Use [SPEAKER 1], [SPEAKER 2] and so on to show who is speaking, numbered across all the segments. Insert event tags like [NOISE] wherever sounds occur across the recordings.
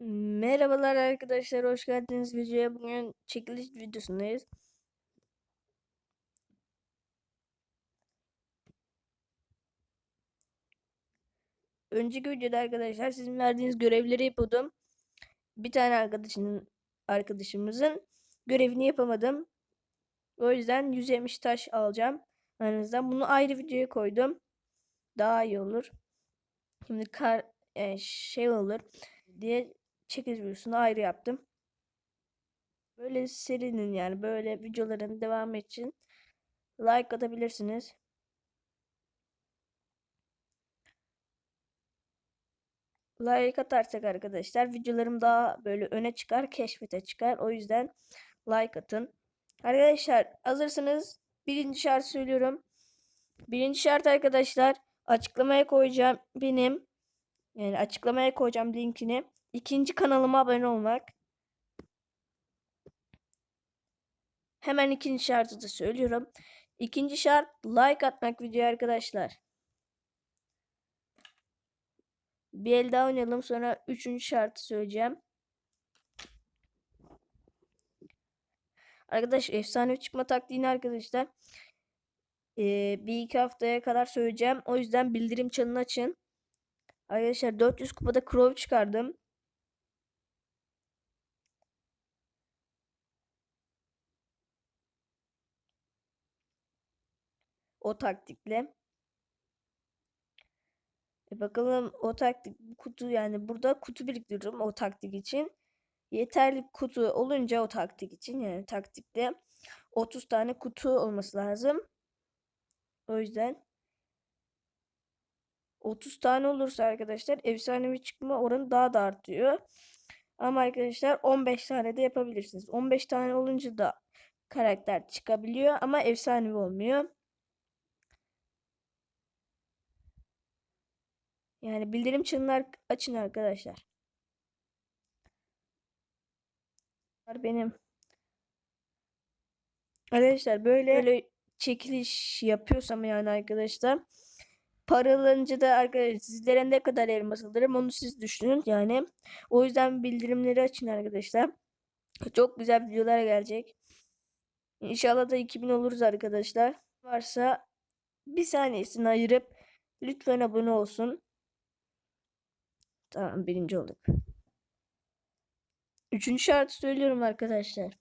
[SPEAKER 1] Merhabalar arkadaşlar, hoş geldiniz videoya. Bugün çekiliş videosundayız. Önceki videoda arkadaşlar sizin verdiğiniz görevleri yapıyordum. Bir tane arkadaşının arkadaşımızın görevini yapamadım. O yüzden 170 taş alacağım. Aranızdan bunu ayrı videoya koydum. Daha iyi olur. Şimdi kar e, şey olur diye çekiliş videosunu ayrı yaptım. Böyle serinin yani böyle videoların devamı için like atabilirsiniz. Like atarsak arkadaşlar videolarım daha böyle öne çıkar, keşfete çıkar. O yüzden like atın. Arkadaşlar hazırsınız. Birinci şart söylüyorum. Birinci şart arkadaşlar açıklamaya koyacağım benim yani açıklamaya koyacağım linkini. İkinci kanalıma abone olmak. Hemen ikinci şartı da söylüyorum. İkinci şart like atmak videoya arkadaşlar. Bir el daha oynayalım sonra üçüncü şartı söyleyeceğim. Arkadaş efsane çıkma taktiğini arkadaşlar ee, bir iki haftaya kadar söyleyeceğim. O yüzden bildirim çanını açın. Arkadaşlar 400 kupada Crow çıkardım. O taktikle. E bakalım o taktik kutu yani burada kutu biriktiriyorum o taktik için. Yeterli kutu olunca o taktik için yani taktikte 30 tane kutu olması lazım. O yüzden 30 tane olursa arkadaşlar efsanevi çıkma oranı daha da artıyor. Ama arkadaşlar 15 tane de yapabilirsiniz. 15 tane olunca da karakter çıkabiliyor ama efsanevi olmuyor. Yani bildirim çanını açın arkadaşlar. Benim Arkadaşlar böyle, böyle çekiliş yapıyorsam yani arkadaşlar paralanınca da arkadaşlar sizlere ne kadar elmas alırım onu siz düşünün yani. O yüzden bildirimleri açın arkadaşlar. Çok güzel videolar gelecek. İnşallah da 2000 oluruz arkadaşlar. Varsa bir saniyesini ayırıp lütfen abone olsun. Tamam birinci olduk. Üçüncü şartı söylüyorum arkadaşlar.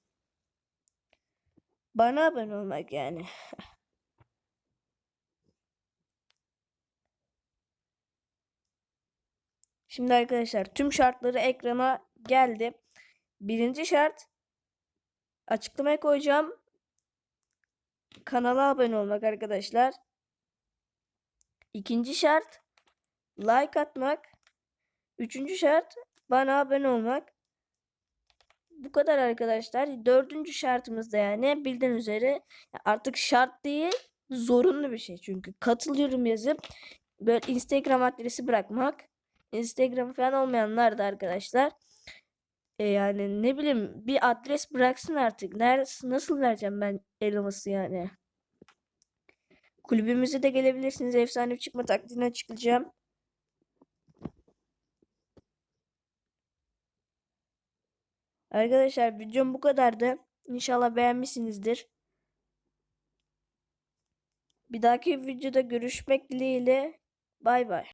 [SPEAKER 1] Bana abone olmak yani. [LAUGHS] Şimdi arkadaşlar tüm şartları ekrana geldi. Birinci şart açıklamaya koyacağım. Kanala abone olmak arkadaşlar. İkinci şart like atmak. Üçüncü şart bana abone olmak. Bu kadar arkadaşlar. Dördüncü şartımız da yani bildiğiniz üzere artık şart değil zorunlu bir şey. Çünkü katılıyorum yazıp böyle Instagram adresi bırakmak. Instagram falan olmayanlar da arkadaşlar e yani ne bileyim bir adres bıraksın artık. Neresi nasıl vereceğim ben elması yani? Kulübümüze de gelebilirsiniz. Efsane çıkma taktiğini açıklayacağım. Arkadaşlar videom bu kadardı. İnşallah beğenmişsinizdir. Bir dahaki videoda görüşmek dileğiyle. Bay bay.